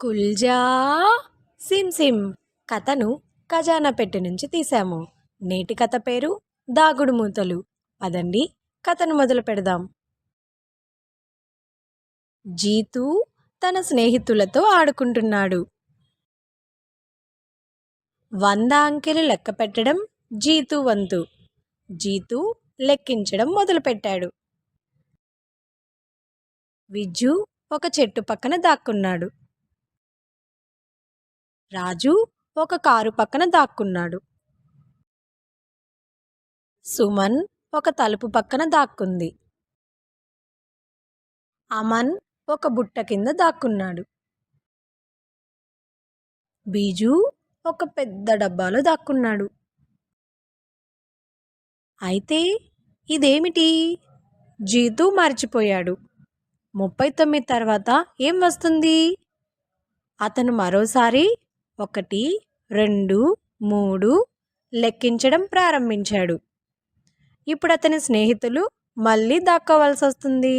కుల్జా? SIM SIM కథను ఖజానా పెట్టి నుంచి తీసాము నేటి కథ పేరు దాగుడు మూతలు. పదండి కథను మొదలు పెడదాం. జీతు తన స్నేహితులతో ఆడుకుంటున్నాడు. వంద అంకెలు లెక్క పెట్టడం జీతు వంతు. జీతు లెక్కించడం మొదలుపెట్టాడు విజ్జు ఒక చెట్టు పక్కన దాక్కున్నాడు. రాజు ఒక కారు పక్కన దాక్కున్నాడు. సుమన్ ఒక తలుపు పక్కన దాక్కుంది. అమన్ ఒక బుట్ట కింద దాక్కున్నాడు. బీజు ఒక పెద్ద డబ్బాలో దాక్కున్నాడు. అయితే ఇదేమిటి? జీతు మర్చిపోయాడు. ముప్పై తొమ్మిది తర్వాత ఏం వస్తుంది? అతను మరోసారి ఒకటి రెండు మూడు లెక్కించడం ప్రారంభించాడు. ఇప్పుడు అతని స్నేహితులు మళ్ళీ దాక్కోవాల్సి వస్తుంది